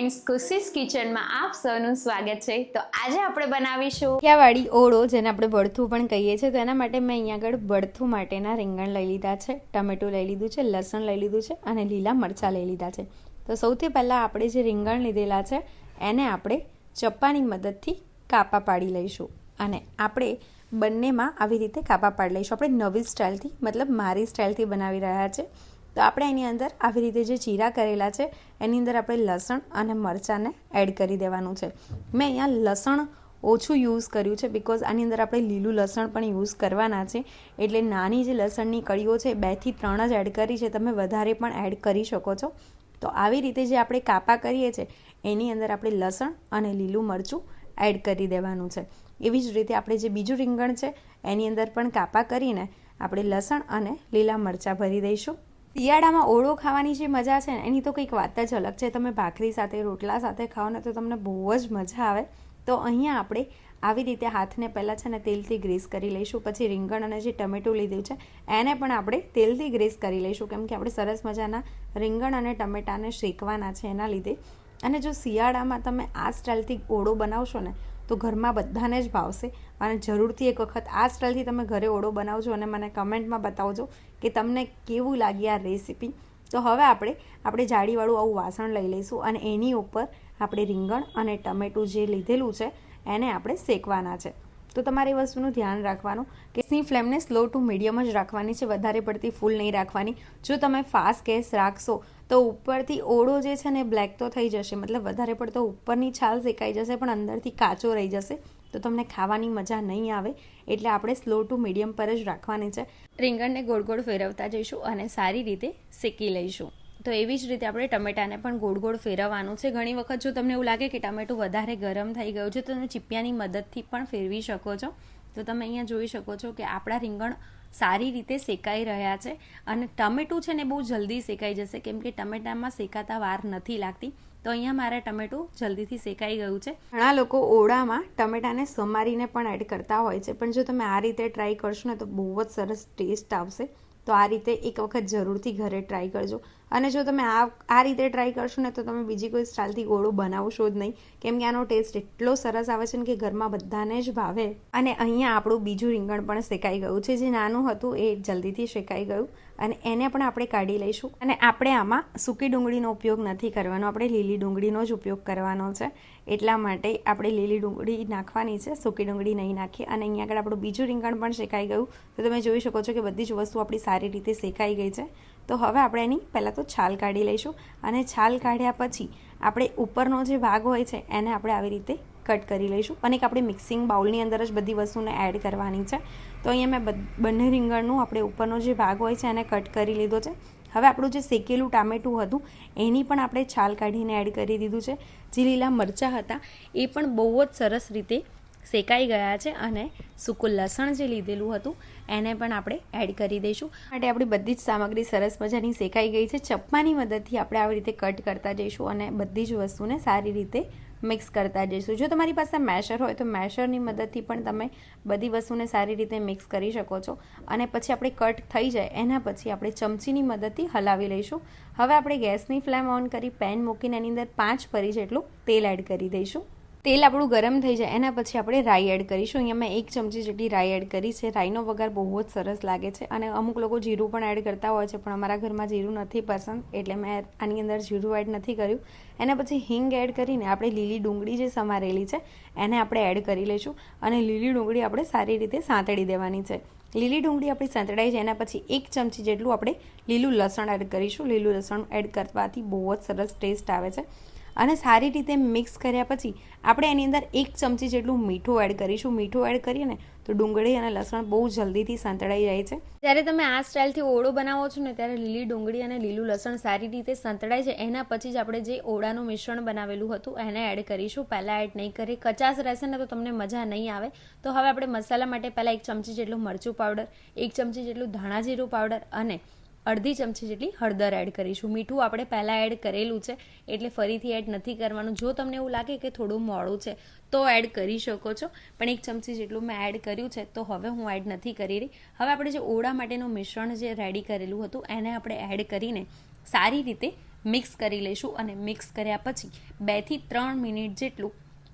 Friends ખુશીસ કિચનમાં આપ સૌનું સ્વાગત છે. તો આજે આપણે બનાવીશું કાઠિયાવાડી ઓળો, જેને આપણે ભડથું પણ કહીએ છીએ. તો એના માટે મેં અહીંયા આગળ ભડથું માટેના રીંગણ લઈ લીધા છે, ટમેટું લઈ લીધું છે, લસણ લઈ લીધું છે અને લીલા મરચાં લઈ લીધા છે. તો સૌથી પહેલાં આપણે જે રીંગણ લીધેલા છે, એને આપણે ચપ્પાની મદદથી કાપા પાડી લઈશું અને આપણે બંનેમાં આવી રીતે કાપા પાડી લઈશું. આપણે નવી સ્ટાઇલથી, મતલબ મારી સ્ટાઇલથી બનાવી રહ્યા છે. તો આપણે એની અંદર આવી રીતે જે ચીરા કરેલા છે, એની અંદર આપણે લસણ અને મરચાંને એડ કરી દેવાનું છે. મેં અહીંયા લસણ ઓછું યુઝ કર્યું છે બિકોઝ આની અંદર આપણે લીલું લસણ પણ યુઝ કરવાના છે. એટલે નાની જે લસણની કળીઓ છે બેથી ત્રણ જ એડ કરી છે. તમે વધારે પણ એડ કરી શકો છો. તો આવી રીતે જે આપણે કાપા કરીએ છીએ એની અંદર આપણે લસણ અને લીલું મરચું એડ કરી દેવાનું છે. એવી જ રીતે આપણે જે બીજું રીંગણ છે, એની અંદર પણ કાપા કરીને આપણે લસણ અને લીલા મરચાં ભરી દઈશું. શિયાળામાં ઓળો ખાવાની જે મજા છે ને, એની તો કંઈક વાત જ અલગ છે. તમે ભાખરી સાથે, રોટલા સાથે ખાઓ ને તો તમને બહુ જ મજા આવે. તો અહીંયા આપણે આવી રીતે હાથને પહેલાં છે ને તેલથી ગ્રીસ કરી લઈશું. પછી રીંગણ અને જે ટમેટું લીધું છે, એને પણ આપણે તેલથી ગ્રીસ કરી લઈશું. કેમ કે આપણે સરસ મજાના રીંગણ અને ટમેટાને શેકવાના છે એના લીધે. અને જો શિયાળામાં તમે આ સ્ટાઇલથી ઓળો બનાવશો ને તો ઘરમાં બધાને જ ભાવશે. અને જરૂરથી એક વખત આ સ્ટાઇલથી તમે ઘરે ઓળો બનાવજો અને મને કમેન્ટમાં બતાવજો કે તમને કેવું લાગી આ રેસીપી. તો હવે આપણે આપણે જાળીવાળું આવું વાસણ લઈ લઈશું અને એની ઉપર આપણે રીંગણ અને ટમેટું જે લીધેલું છે, એને આપણે શેકવાના છે. તો તમારે એ વસ્તુનું ધ્યાન રાખવાનું સી ફ્લેમને સ્લો ટુ મીડિયમ જ રાખવાની છે, વધારે પડતી ફૂલ નહીં રાખવાની. જો તમે ફાસ્ટ ગેસ રાખશો, તો ઉપરથી ઓળો જે છે ને બ્લેક તો થઈ જશે. મતલબ વધારે પડતો ઉપરની છાલ શેકાઈ જશે, પણ અંદરથી કાચો રહી જશે. તો તમને ખાવાની મજા નહીં આવે, એટલે આપણે સ્લો ટુ મીડિયમ પર જ રાખવાની છે. રીંગણને ગોળ ગોળ ફેરવતા જઈશું અને સારી રીતે શેકી લઈશું. તો એવી જ રીતે આપણે ટમેટાને પણ ગોળ ગોળ ફેરવવાનું છે. ઘણી વખત જો તમને એવું લાગે કે ટમેટું વધારે ગરમ થઈ ગયું છે, તો તમે ચીપિયાની મદદથી પણ ફેરવી શકો છો. તો તમે અહીંયા જોઈ શકો છો કે આપણા રીંગણ સારી રીતે શેકાઈ રહ્યા છે અને ટમેટું છે ને બહુ જલ્દી શેકાઈ જશે. કેમ કે ટમેટામાં શેકાતા વાર નથી લાગતી. તો અહીંયા મારા ટમેટું જલ્દીથી શેકાઈ ગયું છે. ઘણા લોકો ઓળામાં ટમેટાને સમારીને પણ એડ કરતા હોય છે. પણ જો તમે આ રીતે ટ્રાય કરશો ને તો બહુ જ સરસ ટેસ્ટ આવશે. તો આ રીતે એક વખત જરૂરથી ઘરે ટ્રાય કરજો. અને જો તમે આ આ રીતે ટ્રાય કરશો ને તો તમે બીજી કોઈ સ્ટાઇલથી ગોળો બનાવશો જ નહીં. કેમ કે આનો ટેસ્ટ એટલો સરસ આવે છે ને કે ઘરમાં બધાને જ ભાવે. અને અહીંયા આપણું બીજું રીંગણ પણ શેકાઈ ગયું છે. જે નાનું હતું એ જલ્દીથી શેકાઈ ગયું. અને એને પણ આપણે કાઢી લઈશું. અને આપણે આમાં સૂકી ડુંગળીનો ઉપયોગ નથી કરવાનો, આપણે લીલી ડુંગળીનો જ ઉપયોગ કરવાનો છે. એટલા માટે આપણે લીલી ડુંગળી નાખવાની છે, સૂકી ડુંગળી નહીં નાખીએ. અને અહીંયા આગળ આપણું બીજું રીંગણ પણ શેકાઈ ગયું. તો તમે જોઈ શકો છો કે બધી જ વસ્તુ આપણી સારી રીતે શેકાઈ ગઈ છે. તો હવે આપણે એની પહેલાં તો છાલ કાઢી લઈશું. અને છાલ કાઢ્યા પછી આપણે ઉપરનો જે ભાગ હોય છે, એને આપણે આવી રીતે કટ કરી લઈશું અને એક આપણે મિક્સિંગ બાઉલની અંદર જ બધી વસ્તુને એડ કરવાની છે. તો અહીંયા મેં બંને રીંગણનું આપણે ઉપરનો જે ભાગ હોય છે એને કટ કરી લીધો છે. હવે આપણું જે શેકેલું ટામેટું હતું, એની પણ આપણે છાલ કાઢીને એડ કરી દીધું છે. જે લીલા મરચાં હતા, એ પણ બહુ જ સરસ રીતે શેકાઈ ગયા છે અને સૂકું લસણ જે લીધેલું હતું, એને પણ આપણે એડ કરી દઈશું. માટે આપણી બધી જ સામગ્રી સરસ મજાની શેકાઈ ગઈ છે. ચપ્પાની મદદથી આપણે આવી રીતે કટ કરતા જઈશું અને બધી જ વસ્તુને સારી રીતે મિક્સ કરતા જઈશું. જો તમારી પાસે મેશર હોય તો મેશરની મદદથી પણ તમે બધી વસ્તુને સારી રીતે મિક્સ કરી શકો છો. અને પછી આપણે કટ થઈ જાય એના પછી આપણે ચમચીની મદદથી હલાવી લઈશું. હવે આપણે ગેસની ફ્લેમ ઓન કરી પેન મૂકીને એની અંદર પાંચ પરી જેટલું તેલ એડ કરી દઈશું. તેલ આપણું ગરમ થઈ જાય, એના પછી આપણે રાઈ એડ કરીશું. અહીંયા મેં એક ચમચી જેટલી રાઈ એડ કરી છે. રાઈનો વઘાર બહુ જ સરસ લાગે છે અને અમુક લોકો જીરું પણ એડ કરતા હોય છે, પણ અમારા ઘરમાં જીરું નથી પસંદ, એટલે મેં આની અંદર જીરું એડ નથી કર્યું. એના પછી હિંગ એડ કરીને આપણે લીલી ડુંગળી જે સમારેલી છે, એને આપણે એડ કરી લઈશું અને લીલી ડુંગળી આપણે સારી રીતે સાંતળી દેવાની છે. લીલી ડુંગળી આપણી સાંતળાઈ જાય, એના પછી એક ચમચી જેટલું આપણે લીલું લસણ એડ કરીશું. લીલું લસણ એડ કરવાથી બહુ જ સરસ ટેસ્ટ આવે છે. અને સારી રીતે મિક્સ કર્યા પછી આપણે એની અંદર એક ચમચી જેટલું મીઠું એડ કરીશું. મીઠું એડ કરીએ ને તો ડુંગળી અને લસણ બહુ જલ્દીથી સંતળાઈ જાય છે. જ્યારે તમે આ સ્ટાઇલથી ઓળો બનાવો છો ને ત્યારે લીલી ડુંગળી અને લીલું લસણ સારી રીતે સંતળાય છે. એના પછી જ આપણે જે ઓળાનું મિશ્રણ બનાવેલું હતું એને એડ કરીશું. પહેલાં એડ નહીં કરી કચાસ રહેશે ને તો તમને મજા નહીં આવે. તો હવે આપણે મસાલા માટે પહેલાં એક ચમચી જેટલું મરચું પાવડર એક ચમચી જેટલું ધાણા જીરું પાવડર અને અડધી ચમચી જેટલી હળદર એડ કરીશું. મીઠું આપણે પહેલાં એડ કરેલું છે, એટલે ફરીથી એડ નથી કરવાનું. જો તમને એવું લાગે કે થોડું મોડું છે, તો એડ કરી શકો છો. પણ એક ચમચી જેટલું મેં એડ કર્યું છે, તો હવે હું એડ નથી કરી રહી. હવે આપણે જે ઓળા માટેનું મિશ્રણ જે રેડી કરેલું હતું, એને આપણે એડ કરીને સારી રીતે મિક્સ કરી લઈશું અને મિક્સ કર્યા પછી બેથી ત્રણ મિનિટ જેટલું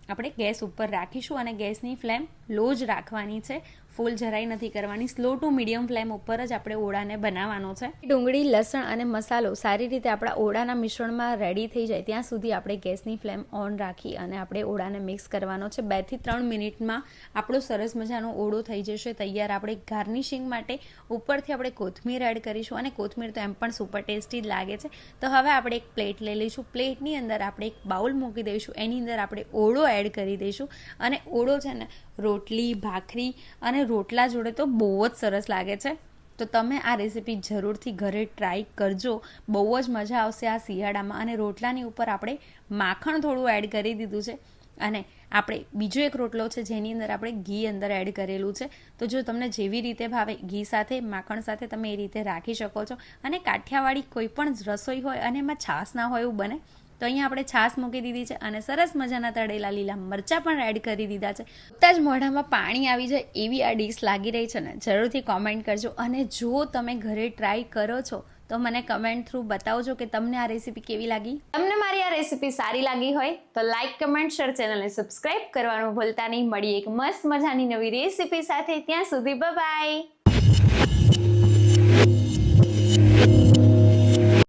આપણે ગેસ ઉપર રાખીશું અને ગેસની ફ્લેમ લો જ રાખવાની છે. ફૂલ જરાય નથી કરવાની. સ્લો ટુ મીડિયમ ફ્લેમ ઉપર જ આપણે ઓળાને બનાવવાનો છે. ડુંગળી, લસણ અને મસાલો સારી રીતે આપણા ઓળાના મિશ્રણમાં રેડી થઈ જાય ત્યાં સુધી આપણે ગેસની ફ્લેમ ઓન રાખી અને આપણે ઓળાને મિક્સ કરવાનો છે. બેથી ત્રણ મિનિટમાં આપણો સરસ મજાનો ઓળો થઈ જશે. તૈયાર આપણે ગાર્નિશિંગ માટે ઉપરથી આપણે કોથમીર એડ કરીશું અને કોથમીર તો એમ પણ સુપર ટેસ્ટી જ લાગે છે. તો હવે આપણે એક પ્લેટ લઈ લઈશું. પ્લેટની અંદર આપણે એક બાઉલ મૂકી દઈશું. એની અંદર આપણે ઓળો એડ કરી દઈશું. અને ઓળો છે ને રોટલી, ભાખરી અને રોટલા જોડે તો બહુ જ સરસ લાગે છે. તો તમે આ રેસીપી જરૂરથી ઘરે ટ્રાય કરજો. બહુ જ મજા આવશે આ શિયાળામાં અને રોટલાની ઉપર આપણે માખણ થોડું એડ કરી દીધું છે. અને આપણે બીજો એક રોટલો છે જેની અંદર આપણે ઘી અંદર એડ કરેલું છે. તો જો તમને જેવી રીતે ભાવે ઘી સાથે, માખણ સાથે તમે એ રીતે રાખી શકો છો. અને કાઠિયાવાડી કોઈ પણ રસોઈ હોય અને એમાં છાશ ના હોય એવું બને તો અહીંયા આપણે છાશ મૂકી દીધી છે અને સરસ મજાના તળેલા લીલા મરચાં પણ એડ કરી દીધા છે. ઉગતા જ મોઢામાં પાણી આવી જાય એવી આ ડીશ લાગી રહી છે ને, જરૂરથી કોમેન્ટ કરજો. અને જો તમે ઘરે ટ્રાય કરો છો, તો મને કમેન્ટ થ્રુ બતાવજો કે તમને આ રેસીપી કેવી લાગી. તમને મારી આ રેસીપી સારી લાગી હોય, તો લાઈક કમેન્ટ શેર ચેનલને સબસ્ક્રાઇબ કરવાનું ભૂલતા નહીં. મળી એક મસ્ત મજાની નવી રેસીપી સાથે. ત્યાં સુધી બાય